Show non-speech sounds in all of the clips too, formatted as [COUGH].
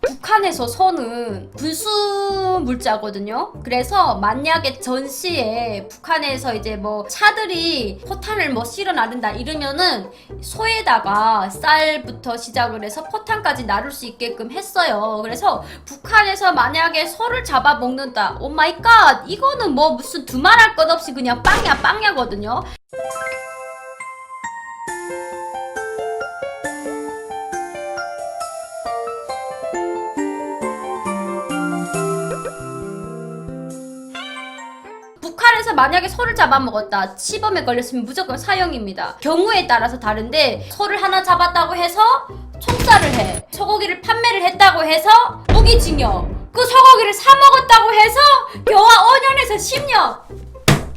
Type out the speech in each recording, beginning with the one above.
북한에서 선은 분수 물자거든요. 그래서 만약에 전시에 북한에서 이제 뭐 차들이 포탄을 뭐 실어 나른다 이러면은 소에다가 쌀부터 시작을 해서 포탄까지 나를 수 있게끔 했어요. 그래서 북한에서 만약에 소를 잡아 먹는다. 오 마이 갓. 이거는 뭐 무슨 두말할 것 없이 그냥 빵야 빵야거든요. 만약에 소를 잡아먹었다 치범에 걸렸으면 무조건 사형입니다. 경우에 따라서 다른데 소를 하나 잡았다고 해서 총살을 해 소고기를 판매를 했다고 해서 무기징역 그 소고기를 사 먹었다고 해서 교화 5년에서 10년.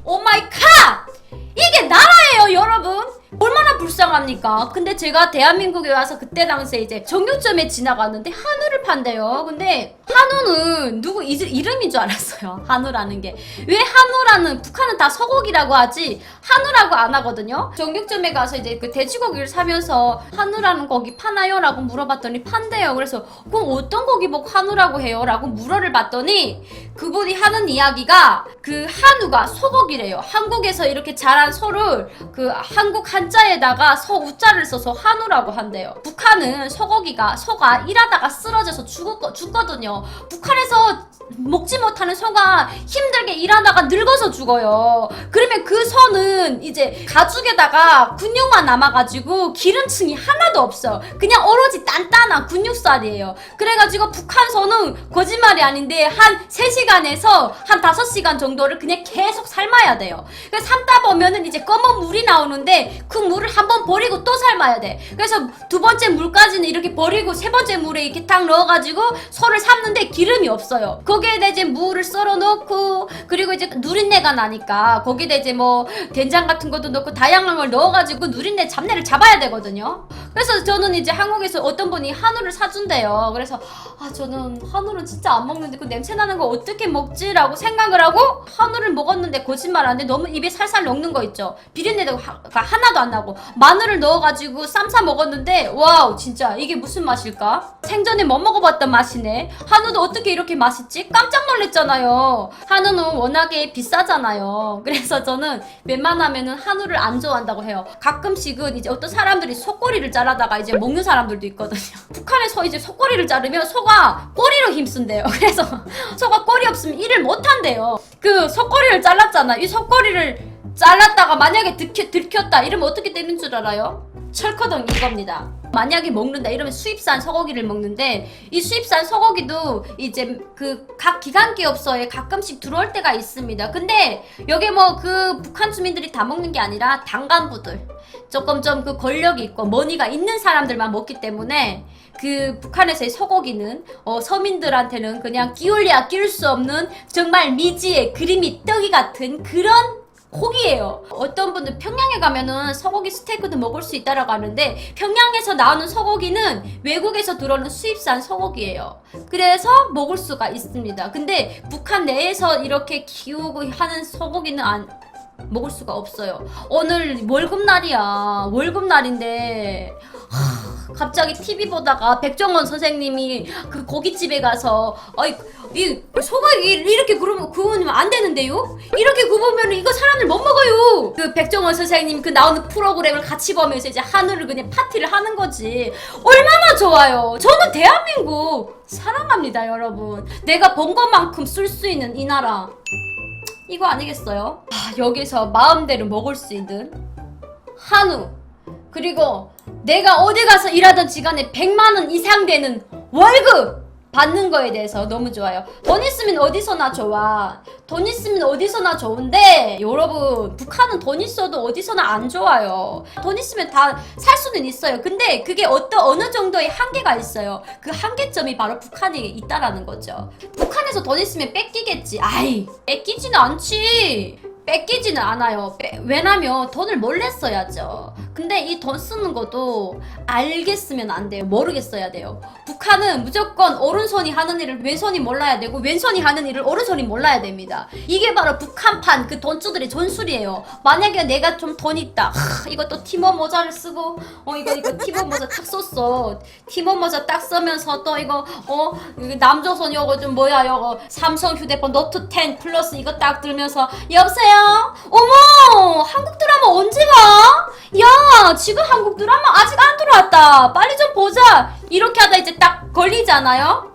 오 마이 갓! 이게 나라예요 여러분 얼마나 불쌍합니까? 근데 제가 대한민국에 와서 그때 당시에 이제 정육점에 지나갔는데 한우를 판대요. 근데 한우는 누구 이, 이름인 줄 알았어요. 한우라는 게. 왜 한우라는 북한은 다 소고기라고 하지 한우라고 안 하거든요. 정육점에 가서 이제 그 돼지고기를 사면서 한우라는 고기 파나요?라고 물어봤더니 판대요. 그래서 그럼 어떤 고기 보고 한우라고 해요?라고 물어를 봤더니 그분이 하는 이야기가 그 한우가 소고기래요. 한국에서 이렇게 자란 소를 그 한국 한 자에다가 서 우자를 써서 한우라고 한대요. 북한은 소고기가 소가 일하다가 쓰러져서 죽었, 죽거든요. 북한에서 먹지 못하는 소가 힘들게 일하다가 늙어서 죽어요. 그러면 그 소는 이제 가죽에다가 근육만 남아가지고 기름층이 하나도 없어. 그냥 오로지 단단한 근육살이에요. 그래가지고 북한 소는 거짓말이 아닌데 한 3시간에서 한 5시간 정도를 그냥 계속 삶아야 돼요. 그래서 삶다 보면은 이제 검은 물이 나오는데 그 물을 한번 버리고 또 삶아야 돼. 그래서 두 번째 물까지는 이렇게 버리고 세 번째 물에 이렇게 딱 넣어가지고 소를 삶는데 기름이 없어요. 거기에다 이제 물을 썰어 넣고 그리고 이제 누린내가 나니까 거기다 이제 뭐 된장 같은 것도 넣고 다양한 걸 넣어가지고 누린내 잡내를 잡아야 되거든요. 그래서 저는 이제 한국에서 어떤 분이 한우를 사준대요. 그래서 아 저는 한우는 진짜 안 먹는데 그 냄새 나는 거 어떻게 먹지라고 생각을 하고 한우를 먹었는데 거짓말 안 돼. 너무 입에 살살 녹는 거 있죠. 비린내가 하- 하나도 안 나고 마늘을 넣어가지고 쌈싸 먹었는데 와우 진짜 이게 무슨 맛일까? 생전에 못 먹어봤던 맛이네. 한우도 어떻게 이렇게 맛있지? 깜짝 놀랐잖아요. 한우는 워낙에 비싸잖아요. 그래서 저는 웬만하면은 한우를 안 좋아한다고 해요. 가끔씩은 이제 어떤 사람들이 속꼬리를 자르다가 이제 먹는 사람들도 있거든요. [LAUGHS] 북한에서 이제 속꼬리를 자르면 소가 꼬리로 힘쓴대요. [LAUGHS] 그래서 소가 꼬리 없으면 일을 못 한대요. 그 속꼬리를 잘랐잖아. 이 속꼬리를 잘랐다가 만약에 들켜, 들켰다 이러면 어떻게 되는 줄 알아요? 철커덩 이겁니다. 만약에 먹는다 이러면 수입산 소고기를 먹는데 이 수입산 소고기도 이제 그 각 기관 기업소에 가끔씩 들어올 때가 있습니다. 근데 여기 뭐 그 북한 주민들이 다 먹는 게 아니라 당간부들 조금 좀 그 권력이 있고 머니가 있는 사람들만 먹기 때문에 그 북한에서의 소고기는 어, 서민들한테는 그냥 끼울래야 끼울 수 없는 정말 미지의 그림이 떡이 같은 그런 고기예요. 어떤 분들 평양에 가면은 소고기 스테이크도 먹을 수 있다라고 하는데 평양에서 나오는 소고기는 외국에서 들어오는 수입산 소고기예요. 그래서 먹을 수가 있습니다. 근데 북한 내에서 이렇게 키우고 하는 소고기는 안 먹을 수가 없어요. 오늘 월급날이야. 월급날인데 하, 갑자기 TV 보다가 백종원 선생님이 그 고깃집에 가서 어이 이 소고기 이렇게 구우면 구우면 안 되는데요? 이렇게 구우면 이거 사람들 못 먹어요. 그 백종원 선생님 그 나오는 프로그램을 같이 보면서 이제 하늘을 그냥 파티를 하는 거지. 얼마나 좋아요. 저는 대한민국 사랑합니다, 여러분. 내가 번 것만큼 쓸 수 있는 이 나라. 이거 아니겠어요? 아, 여기서 마음대로 먹을 수 있는 한우 그리고 내가 어디 가서 일하던 시간에 100만 원 이상 되는 월급 받는 거에 대해서 너무 좋아요. 돈 있으면 어디서나 좋아. 돈 있으면 어디서나 좋은데 여러분 북한은 돈 있어도 어디서나 안 좋아요. 돈 있으면 다 살 수는 있어요. 근데 그게 어떤 어느 정도의 한계가 있어요. 그 한계점이 바로 북한에 있다라는 거죠. 북한에서 돈 있으면 뺏기겠지. 아이 뺏기지는 않지. 뺏기지는 않아요. 빼- 왜냐면 돈을 몰래 써야죠. 근데 이 돈 쓰는 것도 알겠으면 안 돼요. 모르겠어야 돼요. 북한은 무조건 오른손이 하는 일을 왼손이 몰라야 되고 왼손이 하는 일을 오른손이 몰라야 됩니다. 이게 바로 북한판 그 돈주들의 전술이에요. 만약에 내가 좀 돈 있다. 하, 이것도 팀원 모자를 쓰고 어 이거 이거 팀원 모자 딱 썼어. 팀원 모자 딱 쓰면서 또 이거 어 남조선 요거 좀 뭐야 요거 삼성 휴대폰 노트 10 플러스 이거 딱 들면서 여보세요? 어머 한국 드라마 언제 봐? 야 지금 한국 드라마 아직 안 들어왔다 빨리 좀 보자 이렇게 하다 이제 딱 걸리잖아요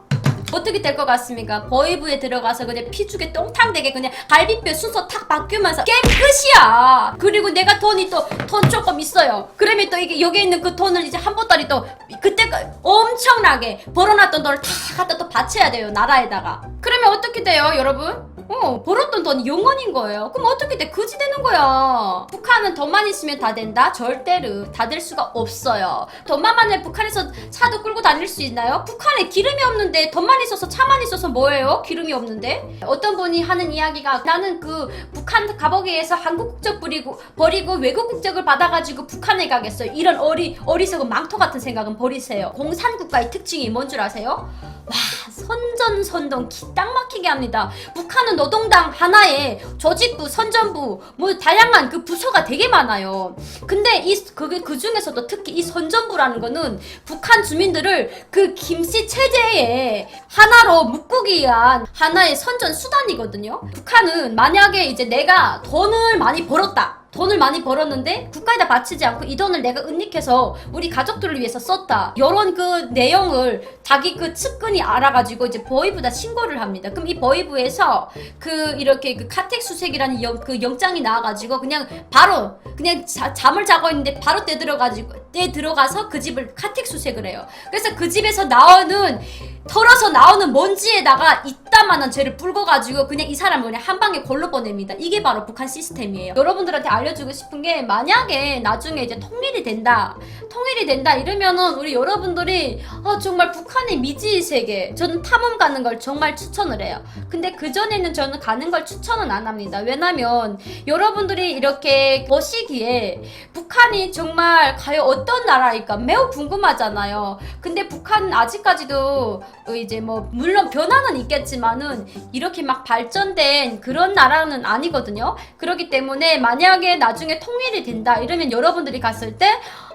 어떻게 될 것 같습니까? 버이브에 들어가서 그냥 피죽에 똥탕 되게 그냥 갈비뼈 순서 탁 바뀌면서 끝이야. 그리고 내가 돈이 또 돈 조금 있어요. 그러면 또 이게 여기 있는 그 돈을 이제 한 보따리 또 그때 엄청나게 벌어놨던 돈을 다 갖다 또 바쳐야 돼요 나라에다가. 그러면 어떻게 돼요, 여러분? 어, 벌었던 돈이 영원인 거예요. 그럼 어떻게 돼? 그지 되는 거야. 북한은 돈만 있으면 다 된다? 절대로 다 될 수가 없어요. 돈만 많으면 북한에서 차도 끌고 다닐 수 있나요? 북한에 기름이 없는데 돈만 있어서 차만 있어서 뭐예요? 기름이 없는데? 어떤 분이 하는 이야기가 나는 그 북한 가보기 위해서 한국 국적 버리고, 버리고 외국 국적을 받아가지고 북한에 가겠어요. 이런 어리, 어리석은 망토 같은 생각은 버리세요. 공산국가의 특징이 뭔 줄 아세요? 와 선전선동 기 딱 막히게 합니다. 북 한은 노동당 하나에 조직부, 선전부 뭐 다양한 그 부서가 되게 많아요. 근데 이 그게 그 중에서도 특히 이 선전부라는 거는 북한 주민들을 그 김씨 체제에 하나로 묶기 위한 하나의 선전 수단이거든요. 북한은 만약에 이제 내가 돈을 많이 벌었다. 돈을 많이 벌었는데 국가에다 바치지 않고 이 돈을 내가 은닉해서 우리 가족들을 위해서 썼다. 이런 그 내용을 자기 그 측근이 알아가지고 이제 버이브다 신고를 합니다. 그럼 이 버이브에서 그 이렇게 그 카텍 수색이라는 영, 그 영장이 나와가지고 그냥 바로 그냥 자, 잠을 자고 있는데 바로 떼 들어가지고 떼 들어가서 그 집을 카텍 수색을 해요. 그래서 그 집에서 나오는 털어서 나오는 먼지에다가 이따만한 죄를 불고 가지고 그냥 이 사람을 그냥 한 방에 골로 보냅니다. 이게 바로 북한 시스템이에요. 여러분들한테 알 려주고 싶은 게 만약에 나중에 이제 통일이 된다, 통일이 된다 이러면은 우리 여러분들이 아 정말 북한의 미지의 세계 저는 탐험 가는 걸 정말 추천을 해요. 근데 그 전에는 저는 가는 걸 추천은 안 합니다. 왜냐면 여러분들이 이렇게 보시기에 북한이 정말 과연 어떤 나라일까 매우 궁금하잖아요. 근데 북한은 아직까지도 어, 이제 뭐 물론 변화는 있겠지만은 이렇게 막 발전된 그런 나라는 아니거든요. 그렇기 때문에 만약에 나중에 통일이 된다 이러면 여러분들이 갔을 때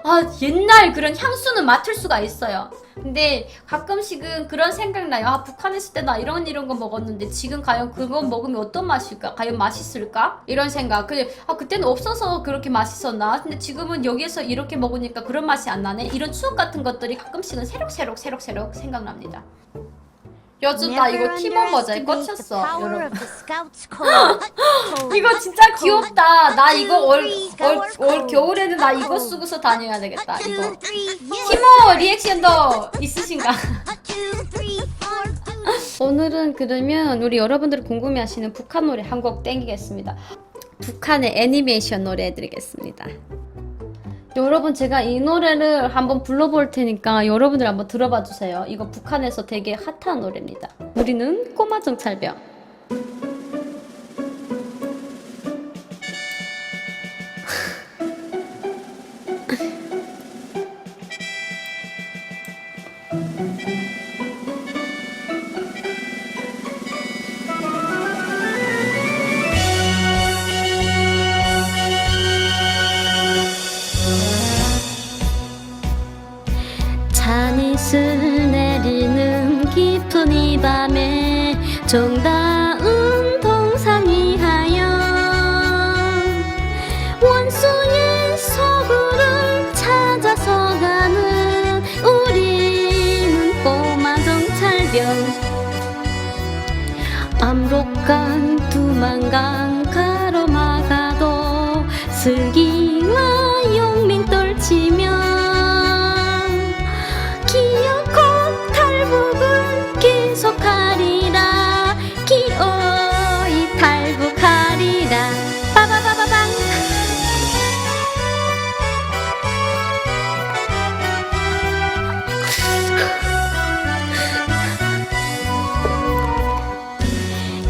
아, 옛날 그런 향수는 맡을 수가 있어요. 근데 가끔씩은 그런 생각 나요. 아, 북한에 있을 때 나 이런 이런 거 먹었는데 지금 과연 그거 먹으면 어떤 맛일까? 과연 맛있을까? 이런 생각. 근데 아, 그때는 없어서 그렇게 맛있었나? 근데 지금은 여기에서 이렇게 먹으니까 그런 맛이 안 나네. 이런 추억 같은 것들이 가끔씩은 새록새록 새록새록 생각납니다. 요즘 나 이거 팀원 모자에 꽂혔어, 여러분. [LAUGHS] 이거 진짜 귀엽다. 나 이거 올, 올, 올 겨울에는 나 이거 쓰고서 다녀야 되겠다. 이거. 티모 리액션도 있으신가? 오늘은 그러면 우리 여러분들이 궁금해하시는 북한 노래 한 곡 땡기겠습니다. 북한의 애니메이션 노래 해드리겠습니다. 여러분 제가 이 노래를 한번 불러볼 테니까 여러분들 한번 들어봐 주세요. 이거 북한에서 되게 핫한 노래입니다. 우리는 꼬마 정찰병. 밤에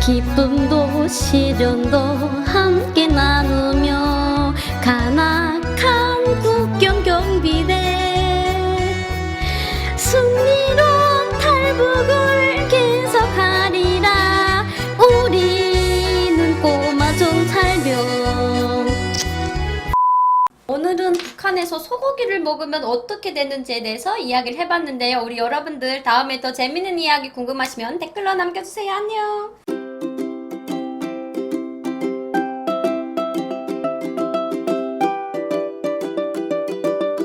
기쁨도 시련도 함께 나누며 가나한 국경 경비대 승리로 탈북을 계속하리라 우리는 꼬마 좀 살며 오늘은 북한에서 소고기를 먹으면 어떻게 되는지에 대해서 이야기를 해봤는데요. 우리 여러분들 다음에 더 재밌는 이야기 궁금하시면 댓글로 남겨주세요. 안녕!